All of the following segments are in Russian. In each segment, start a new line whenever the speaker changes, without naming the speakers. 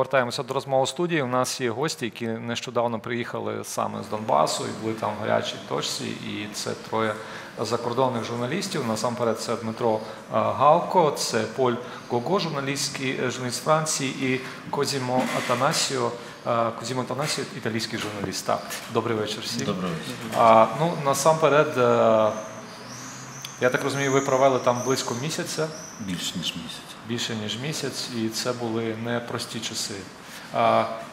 Повертаємося до розмови студії. У нас є гості, які нещодавно приїхали саме з Донбасу і були там в гарячій точці. І це троє закордонних журналістів. Насамперед, це Дмитро е, Галко, це Поль Гого, журналістський е, журналіст Франції, і Козімо Атанасіо. е, Козімо Атанасіо, італійський журналіст. Так, добрий вечір всім.
Добрий вечір.
А, ну, насамперед, я так розумію, ви провели там близько місяця.
Більш ніж місяць.
більше ніж місяць, і це були непрості часи.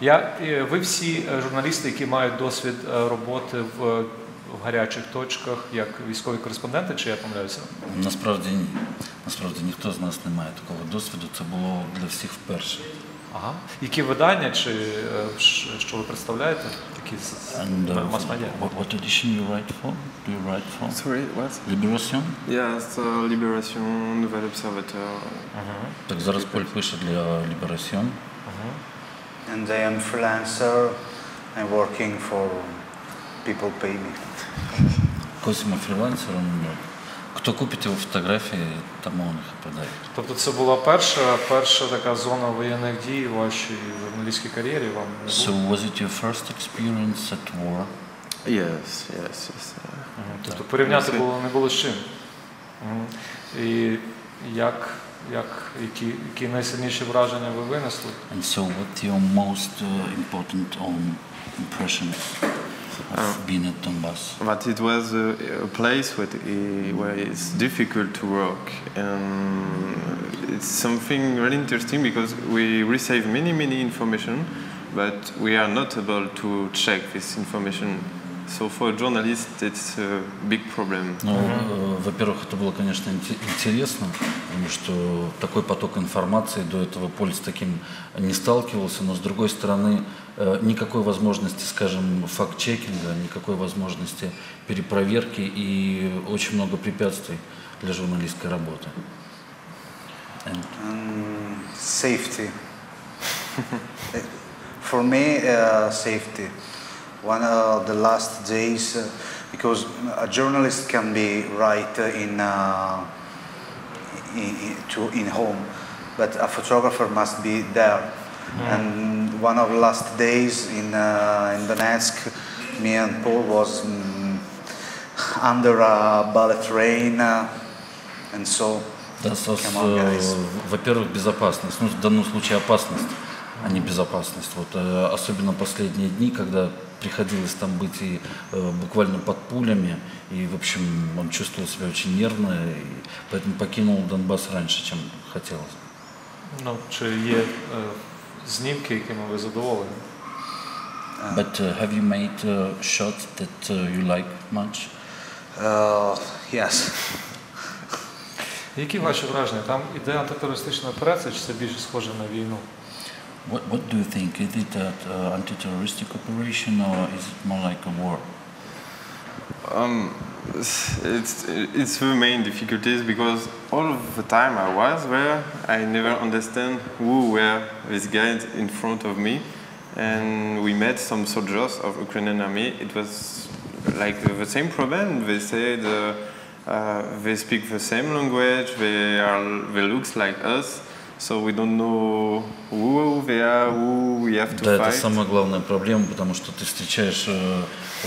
Я, е, ви всі е, журналісти, які мають досвід е, роботи в, в гарячих точках, як військові кореспонденти, чи я помиляюся?
Насправді ні. Насправді ніхто з нас не має такого досвіду. Це було для всіх вперше.
Ага. Які видання, чи е, ш- що ви представляєте? Такі з- з-
And uh,
мас-медіа?
what, what edition you write for? Do you write for?
Sorry, what?
Liberation?
Yeah, it's uh, Libération, Nouvel Observateur.
Так зараз Поль пише для Liberation.
And I am freelancer. I'm working for people pay me.
Косимо фрілансер, он, ну, Хто купить його фотографії, тому он їх продає.
Тобто це була перша, перша така зона воєнних дій у вашій журналістській кар'єрі. Вам не
So was it your first experience at war?
Yes, yes, yes.
Тобто порівняти було не було з чим. І як, як які, які найсильніші враження ви винесли?
And so what's your most uh, important um, impression of being at Donbass?
but it was a, a place where, where it's difficult to work. And it's something really interesting because we receive many, many information, but we are not able to check this information. So for a journalist, it's a big problem.
Ну, э, во-первых, это было, конечно, инте- интересно, потому что такой поток информации до этого Поль с таким не сталкивался, но с другой стороны, э, никакой возможности, скажем, факт-чекинга, никакой возможности перепроверки и очень много препятствий для журналистской работы. And
And safety. For me, uh, safety. One of the last days, uh, because a journalist can be right in, uh, in, in, to, in home, but a photographer must be there. And one of the last days in, uh, in Donetsk, me and Paul was mm, under a bullet rain, uh, and so
Да, со- с-
Come on, guys.
э, во-первых, безопасность. Ну, в данном случае опасность, а не безопасность. Вот, э, особенно последние дни, когда приходилось там быть и э, буквально под пулями, и, в общем, он чувствовал себя очень нервно, и поэтому покинул Донбасс раньше, чем хотелось.
Ну, чи є е, знімки, якими ви задоволені?
But uh, have you made uh, shots that uh, you like much?
Uh, yes.
Які ваші враження? Там іде антитерористична операція, чи це більше схоже на війну?
What, what do you think? Is it an uh, anti-terroristic operation or is it more like a war?
Um, it's it's the main difficulties because all of the time I was there, I never understand who were these guys in front of me, and we met some soldiers of Ukrainian army. It was like the same problem. They said uh, uh, they speak the same language. They are they looks like us, so we don't know who they are, who we have to
Да,
fight.
это самая главная проблема, потому что ты встречаешь э,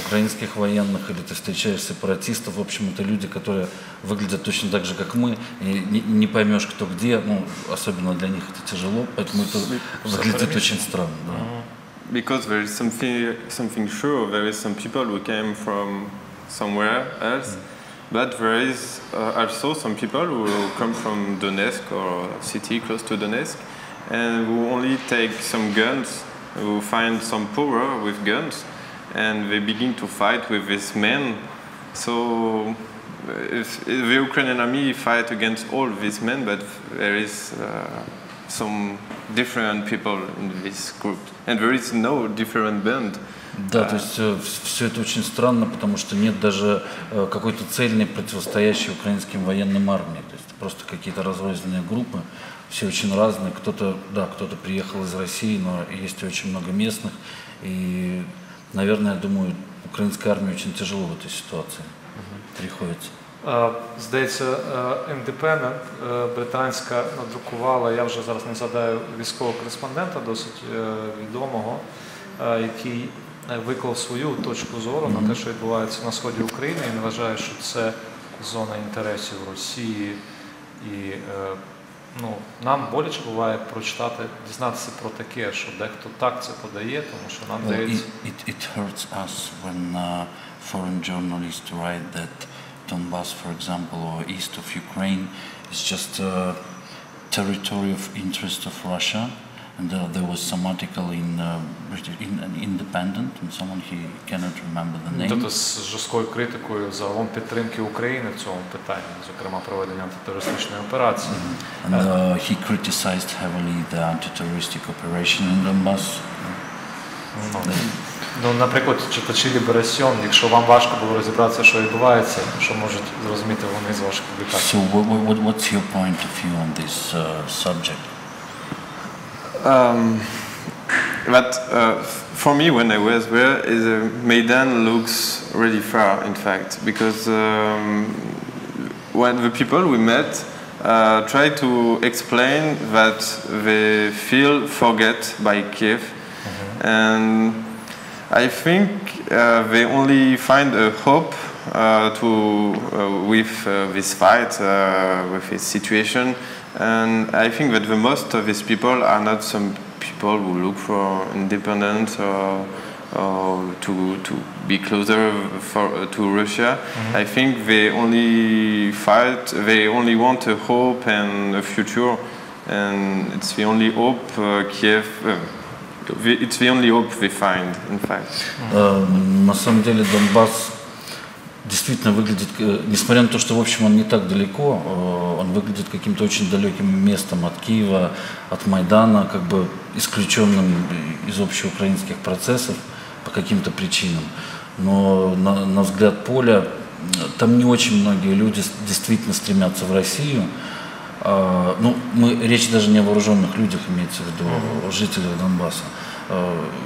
украинских военных или ты встречаешь сепаратистов, в общем, это люди, которые выглядят точно так же, как мы, и не, не поймешь, кто где, ну, особенно для них это тяжело, поэтому это выглядит очень странно. да.
Because there is something something sure. There is some people who came from somewhere else, but there is uh, also some people who come from Donetsk or city close to Donetsk, and who only take some guns, who find some power with guns, and they begin to fight with these men. So. If, if the Ukrainian army fight against all these men, but there is uh, some different people in this group, and there is no different band.
Да, то есть все это очень странно, потому что нет даже э, какой-то цельной противостоящей украинским военным армии. То есть просто какие-то разрозненные группы, все очень разные. Кто-то, да, кто-то приехал из России, но есть очень много местных. И, наверное, я думаю, украинской армии очень тяжело в этой ситуации приходится.
Е, Здається, е, Independent е, британська надрукувала, я вже зараз не згадаю військового кореспондента, досить е, відомого, е, який е, виклав свою точку зору на те, що відбувається на сході України. Він вважає, що це зона інтересів Росії. І е, ну, нам боляче буває прочитати, дізнатися про таке, що дехто так це подає, тому що нам
Well,
здається.
it, it, it hurts us when uh, foreign journalists write that Donbass, for example, or east of Ukraine is just a territory of interest of Russia. And uh, there was some article in, uh, British, in an Independent, and someone he cannot remember the name.
Тобто з жорсткою критикою загалом підтримки України в цьому питанні, зокрема проведення антитерористичної операції.
And uh, he criticized heavily the anti-terroristic operation in Donbass.
Ну, ну, наприклад, читачі Ліберасьон, якщо вам важко було розібратися, що відбувається, що можуть зрозуміти вони з ваших публікацій?
So, what, what, what's your point of view on this uh, subject?
Um, but uh, for me, when I was there, is uh, Maidan looks really far, in fact, because um, when the people we met uh, try to explain that they feel forget by Kiev, and I think uh, they only find a hope uh, to uh, with uh, this fight, uh, with this situation, and I think that the most of these people are not some people who look for independence or, or to to be closer for, to Russia. I think they only fight. They only want a hope and a future, and it's the only hope uh, Kiev. Uh, the- it's the only hope they find, in fact.
Э, На самом деле Донбасс действительно выглядит, э, несмотря на то, что в общем он не так далеко, э, он выглядит каким-то очень далеким местом от Киева, от Майдана, как бы исключенным из общеукраинских процессов по каким-то причинам. Но на, на взгляд поля там не очень многие люди действительно стремятся в Россию. А, ну, мы, речь даже не о вооруженных людях, имеется в виду о жителях Донбасса.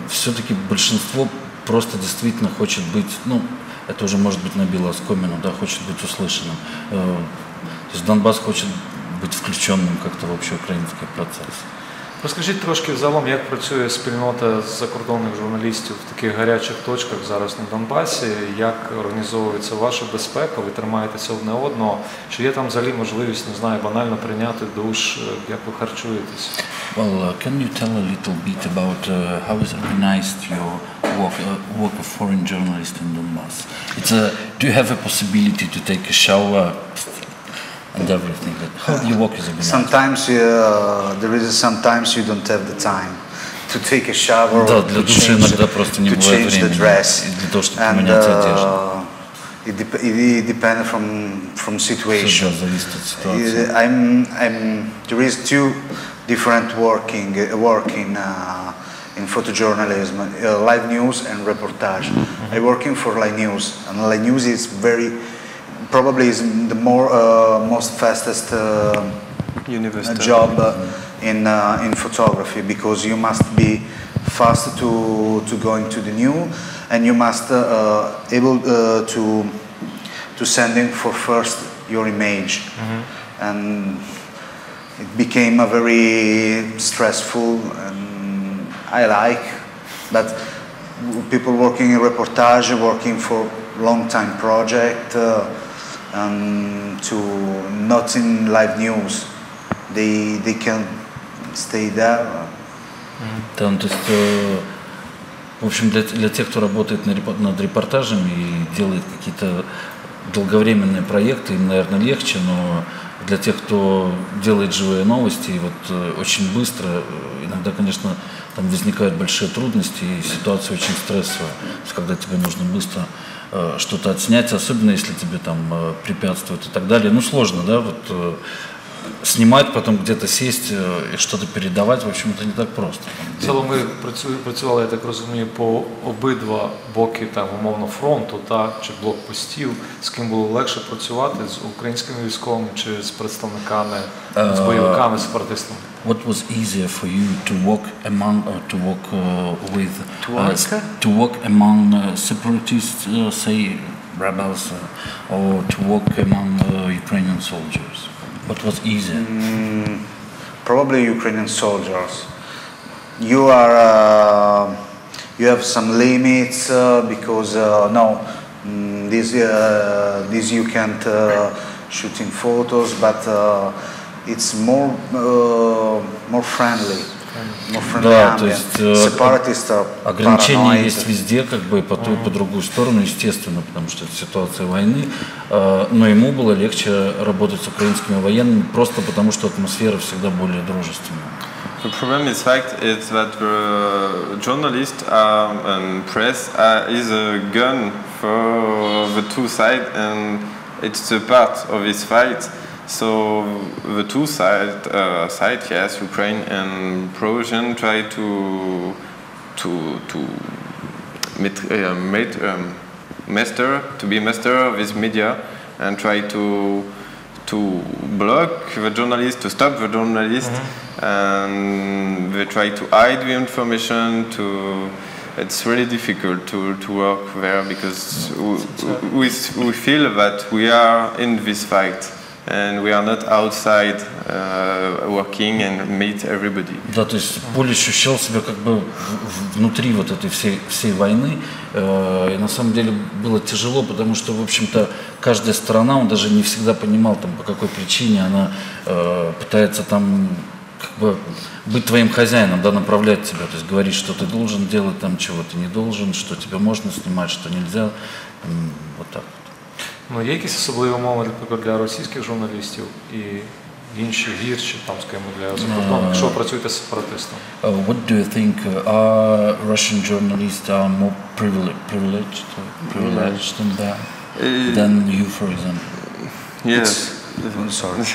Все-таки большинство просто действительно хочет быть, ну, это уже может быть набило оскомину, да, хочет быть услышанным. Э, То есть Донбасс хочет быть включенным как-то в общеукраинский процесс.
Розкажіть трошки взагалом, як працює спільнота закордонних журналістів в таких гарячих точках зараз на Донбасі, як організовується ваша безпека, ви тримаєтеся одне одного, чи є там взагалі можливість, не знаю, банально прийняти душ, е, як ви харчуєтесь?
Well, uh, can you tell a little bit about uh, how is organized your work, uh, work of foreign journalists in Donbass? It's a, do you have a possibility to take a shower and everything? How do your work is organized?
Sometimes uh, there is sometimes you don't have the time to take a shower
Да,
or
для
to
души
change,
иногда просто не
to
бывает
change the
времени
dress.
для того, чтобы
and
поменять одежду.
uh, it, dep- it depends from from
Всё,
situation.
да, зависит от ситуации.
Uh, I'm, I'm, there is two different working uh, working uh, in photojournalism, uh, live news and reportage.
Mm-hmm.
I working for live news, and live news is very probably is the more uh, most fastest uh,
University.
job uh, in uh, in photography because you must be fast to to go into the new, and you must uh, uh, able uh, to to sending for first your image, and it became a very stressful and I like, but people working in reportage, working for long time project, uh, and to not in live news, they they can stay there.
Да, ну, то есть, э, в общем, для, для тех, кто работает на над репортажами и делает какие-то долговременные проекты, им, наверное, легче, но для тех, кто делает живые новости, и вот э, очень быстро, э, иногда, конечно, там возникают большие трудности, и ситуация очень стрессовая, То есть, когда тебе нужно быстро что-то отснять, особенно если тебе там э, препятствуют и так далее. Ну, сложно, да, вот э, снимать, потом где-то сесть э, и что-то передавать, в общем, это не так просто.
Загалом ви працю- працювали, я так розумію, по обидва боки там умовно фронту та чи блокпостів. З ким було легше працювати з українськими військовими чи з представниками з бойовиками, сепаратистами?
What was easier for you to walk among, uh, to walk uh, with,
To
uh,
work?
s- to walk among uh, separatists, uh, say rebels uh, or to walk among uh, Ukrainian soldiers? What was easier?
probably Ukrainian soldiers. You are, uh, you have some limits uh, because uh, no, mm, this uh, this you can't uh, shooting photos, but uh, it's more uh, more friendly, more friendly
Да, то есть, э, Ограничения есть везде, как бы по ту и по другую сторону, естественно, потому что это ситуация войны. Э, Но ему было легче работать с украинскими военными, просто потому что атмосфера всегда более дружественная.
The problem is fact is that the um, and press uh, is a gun for the two sides and it's a part of this fight. So the two side, uh, side yes, Ukraine and Prussian try to to to uh, um, master to be master of this media and try to to block the journalist, to stop the journalist, and they try to hide the information. To it's really difficult to, to work there because we, we, we feel that we are in this fight and we are not outside uh, working and meet everybody.
Да, то есть Поль ощущал себя как бы внутри вот этой всей, всей войны. Э, И на самом деле было тяжело, потому что, в общем-то, каждая сторона, он даже не всегда понимал, там, по какой причине она э, пытается там как бы быть твоим хозяином, да, направлять тебя, то есть говорить, что ты должен делать, там, чего ты не должен, что тебе можно снимать, что нельзя. Вот так.
Ну, є якісь особливі умови, наприклад, для російських журналістів і інші гірші, там, скажімо, для закордонних, якщо ви працюєте з сепаратистом?
Uh, what do you think? Uh, are Russian journalists are more privileged, privileged, privileged than that,
Uh,
than you, for example?
Yes.
I'm sorry.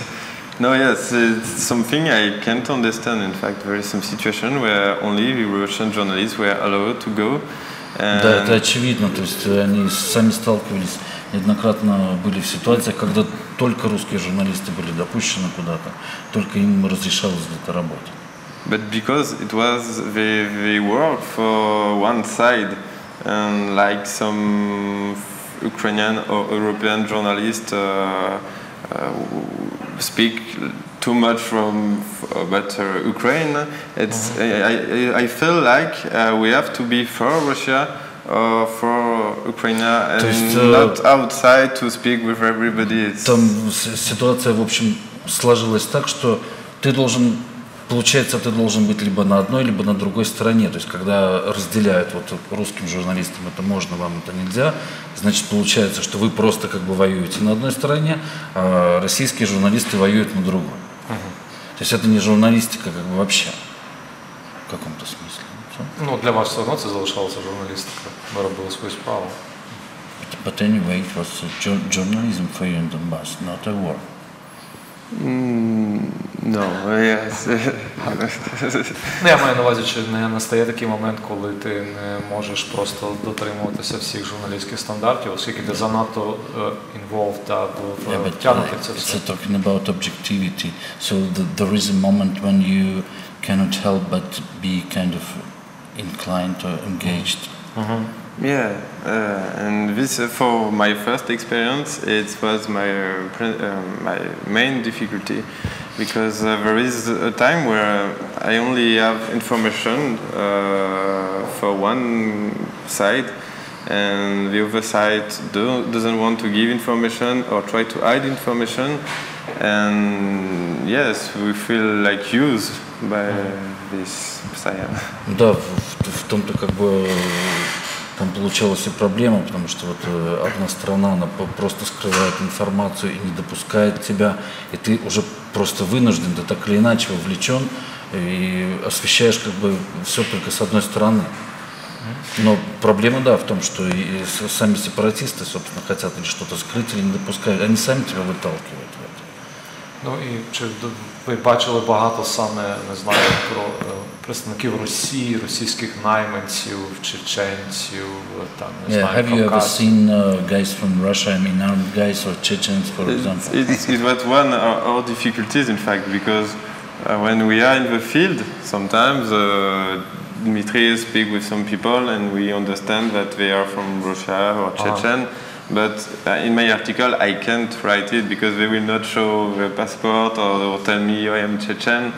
No, yes, it's something I can't understand. In fact, there is some situation where only the Russian journalists were allowed to go. And
Да, это очевидно. То есть э, они сами сталкивались неоднократно были в ситуациях, когда только русские журналисты были допущены куда-то, только им разрешалось где-то работать.
But because it was they, they work for one side, and like some Ukrainian or European journalists uh, uh, speak too much from about uh, Ukraine, it's I, I, I feel like uh, we have to be for Russia or for Ukraine and
есть, э,
not outside to speak with everybody. It's,
Там ситуация, в общем, сложилась так, что ты должен, получается, ты должен быть либо на одной, либо на другой стороне. То есть, когда разделяют вот русским журналистам это можно, вам это нельзя, значит, получается, что вы просто как бы воюете на одной стороне, а российские журналисты воюют на другой. То есть это не журналистика как бы вообще в каком-то смысле. Всё.
Ну, для вас все одно це залишалася журналістика. Ви робили свою справу.
But anyway, it was uh, journalism for you in Donbass, not a war.
Mm, no, yes.
Ну, я маю на увазі, чи не настає такий момент, коли ти не можеш просто дотримуватися всіх журналістських стандартів, оскільки ти занадто е, involved та
Yeah,
е,
uh,
в це все.
uh, talking about objectivity. So the, there is a moment when you cannot help but be kind of inclined or engaged.
Yeah, uh, and this uh, for my first experience, it was my uh, pre- uh, my main difficulty because uh, there is a time where I only have information uh, for one side, and the other side do, doesn't want to give information or try to hide information, and yes, we feel like used by this side.
Да, в, в- том-то как бы э, там получалась и проблема, потому что вот э, одна сторона, она просто скрывает информацию и не допускает тебя, и ты уже просто вынужден, ты так или иначе вовлечен, и освещаешь как бы все только с одной стороны. Но проблема, да, в том, что и сами сепаратисты, собственно, хотят или что-то скрыть, или не допускают. Они сами тебя выталкивают в это.
Ну і чи д- ви бачили багато саме не знаю про е, представників Росії, російських найманців, чеченців, е, там не
Yeah,
знаю,
have you ever
кавказців?
seen uh, guys from Russia, I mean armed guys or Chechens, for
It's,
example?
it's, it was one of our difficulties, in fact, because uh, when we are in the field, sometimes uh, Dmitry speak with some people and we understand that they are from Russia or Chechen, but uh, in my article I can't write it because they will not show the passport or, or tell me I am Chechen.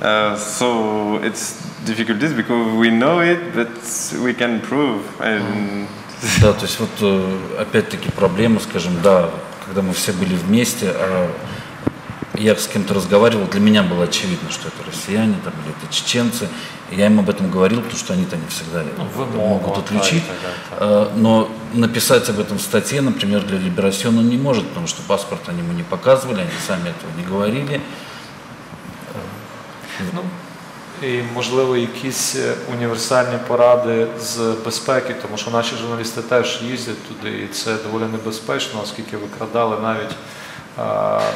Uh, so it's difficulties because we know it, but we can prove. And
Да, то есть вот э, опять-таки проблема, скажем, да, когда мы все были вместе, а я с кем-то разговаривал, для меня было очевидно, что это россияне там, или это чеченцы. И я им об этом говорил, потому что они-то не всегда
вымогу,
могут
да,
отличить.
и так далее, так.
Э, Но написать об этом в статье, например, для Либерасьона он не может, потому что паспорт они ему не показывали, они сами этого не говорили.
Ну, і, можливо, якісь е, універсальні поради з безпеки, тому що наші журналісти теж їздять туди, і це доволі небезпечно, оскільки викрадали навіть а,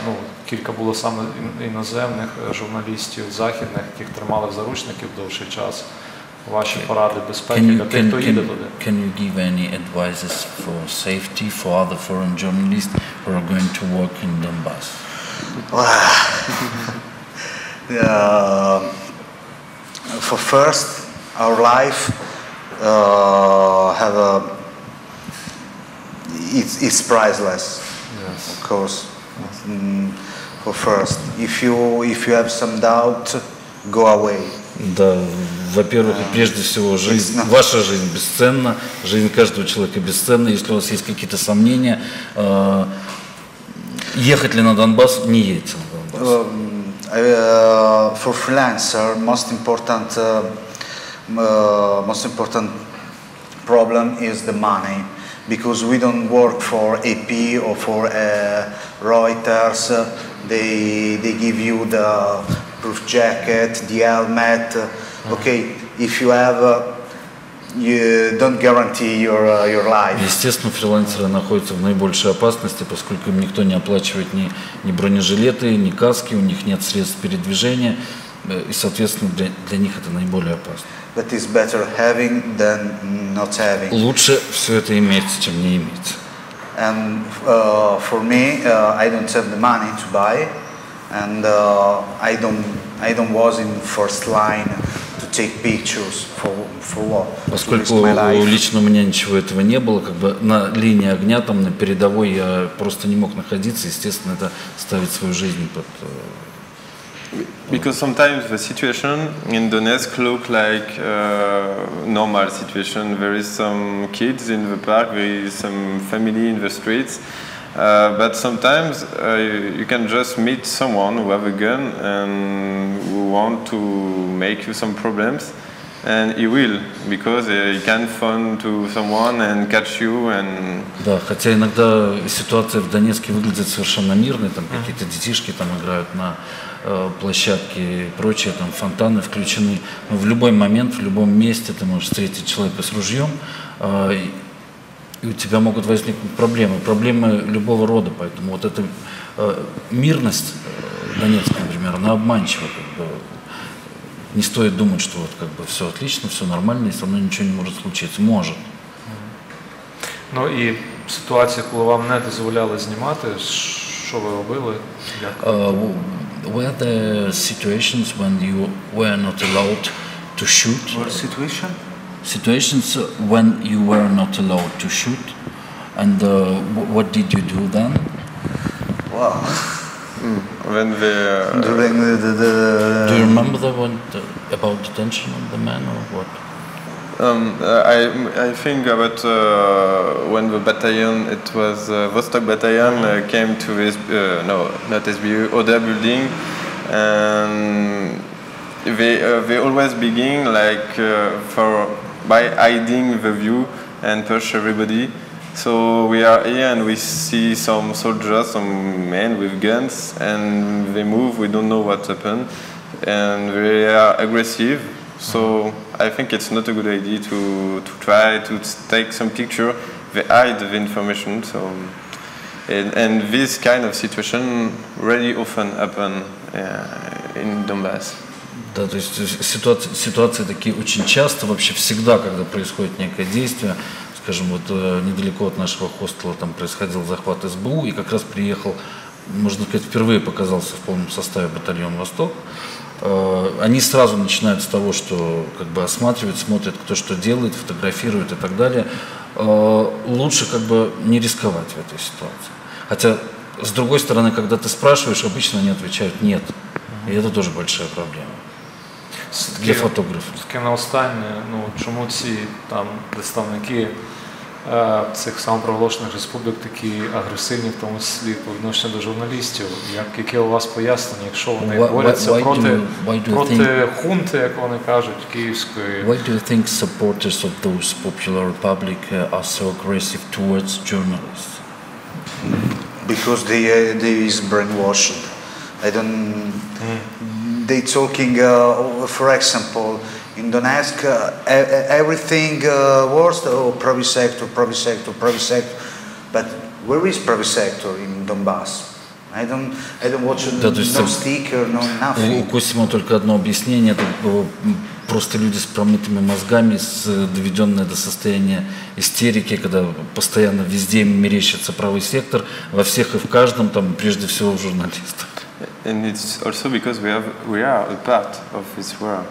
ну, кілька було саме ін- іноземних е, журналістів західних, яких тримали в заручників довший час. Ваші поради безпеки
Can you,
для тих,
can,
хто їде
can,
туди.
can you give any advices for safety for other foreign journalists who are going to work in Donbass?
Uh, for first, our life uh, have a it's, it's priceless, of course. Mm, for first, if you if you have some doubt, go away.
Да, во-первых, и прежде всего, жизнь, ваша жизнь бесценна, жизнь каждого человека бесценна. Если у вас есть какие-то сомнения, э, ехать ли на Донбасс, не едьте на Донбасс.
Uh, for freelancer, most important uh, uh, most important problem is the money because we don't work for AP or for uh, Reuters. They they give you the proof jacket, the helmet. Okay, if you have, uh, you don't guarantee your uh, your life.
Естественно, фрилансеры находятся в наибольшей опасности, поскольку им никто не оплачивает ни, ни бронежилеты, ни каски, у них нет средств передвижения, и, соответственно, для, для них это наиболее опасно.
But it's better having than not having.
Лучше все это иметь, чем не иметь.
And uh, for me, uh, I don't have the money to buy, and uh, I don't, I don't was in first line to take pictures for for what?
Поскольку лично у меня ничего этого не было, как бы на линии огня, там на передовой я просто не мог находиться, естественно, это ставит свою жизнь под... э,
because sometimes the situation in Donetsk look like uh, normal situation. There is some kids in the park, there is some family in the streets. Uh, but sometimes uh, you can just meet someone who have a gun and who want to make you some problems, and he will because uh, he can phone to someone and catch you and
Да, хотя иногда ситуация в Донецке выглядит совершенно мирной, там какие-то детишки там играют на э, площадке и прочее, там фонтаны включены. Но в любой момент, в любом месте ты можешь встретить человека с ружьем, э, и- и у тебя могут возникнуть проблемы, проблемы любого рода, поэтому вот эта э, мирность э, Донецка, например, она обманчива, как бы. не стоит думать, что вот как бы все отлично, все нормально, и со мной ничего не может случиться. Может.
Ну і ситуація, коли вам не дозволяли знімати, що ви робили? Як?
W- were there situations when you were not allowed to shoot?
What situation?
Situations when you were not allowed to shoot? And uh, what did you do then?
Wow.
when they uh,
During the, the, the
Do you remember the one about detention of the man or what?
Um, uh, I, I think about uh, when the battalion, it was uh, Vostok battalion, came to this, no, not SBU, other building, and they, they always begin like for by hiding the view and push everybody. So we are here and we see some soldiers, some men with guns, and they move. We don't know what happened, and they are aggressive. So I think it's not a good idea to, to try to take some picture. They hide the information. So and, and this kind of situation really often happen uh, in Donbass.
Да, то есть ситуации, ситуации такие очень часто, вообще всегда, когда происходит некое действие, скажем, вот э, недалеко от нашего хостела там происходил захват СБУ, и как раз приехал, можно сказать, впервые показался в полном составе батальон «Восток». Э, Они сразу начинают с того, что как бы осматривают, смотрят, кто что делает, фотографирует и так далее. э, лучше как бы не рисковать в этой ситуации. Хотя, с другой стороны, когда ты спрашиваешь, обычно они отвечают «нет». И это тоже большая проблема для фотографа.
Таке на останнє, ну чому ці там представники цих самопроголошених республік такі агресивні, в тому числі по відношенню до журналістів? Як яке у вас пояснення, якщо вони
Why-
борються
why- why
проти,
you- why do
проти
think-
хунти, як вони кажуть, київської?
Why do you think supporters of those popular republic uh, are so aggressive towards journalists?
because they uh, they is brainwashed. I don't. Mm. They talking. Uh, for example, in Donetsk, uh, e- e- everything uh, worst. Oh, private sector, private sector, private sector. But where is private sector in Donbass? I don't. I don't watch
Да, то есть
no sticker, no
У, у
nothing.
Косима только одно объяснение. Это э, просто люди с промытыми мозгами, с, э, доведенные до состояния истерики, когда постоянно везде мерещится правый сектор, во всех и в каждом, там, прежде всего, в журналистах.
And it's also because we have we are a part of this war.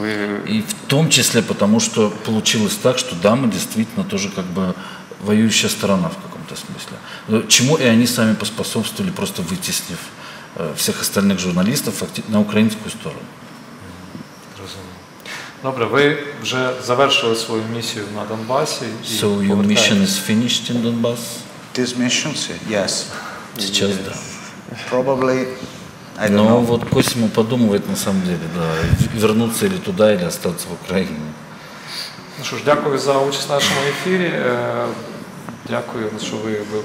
We
И в том числе потому, что получилось так, что да, мы действительно тоже как бы воюющая сторона в каком-то смысле. Но Чему и они сами поспособствовали, просто вытеснив э, всех остальных журналистов факти- на украинскую сторону.
Зрозуміло. Добре, ви вже завершили свою місію на Донбасі і
So your mission
повертаєтесь.
is finished in Donbass?
These missions, yes,
Сейчас да.
probably.
Но вот Косимо подумывает на самом деле, да, вернуться или туда, или остаться в Украине.
Ну що ж, дякую за участь в нашому ефірі. Е, Дякую, що ви, ви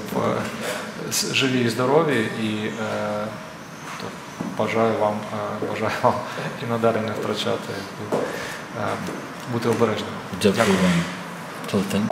живі і здорові. І е, то бажаю вам, бажаю вам і надалі не втрачати, бути обережними.
Дякую дякую вам.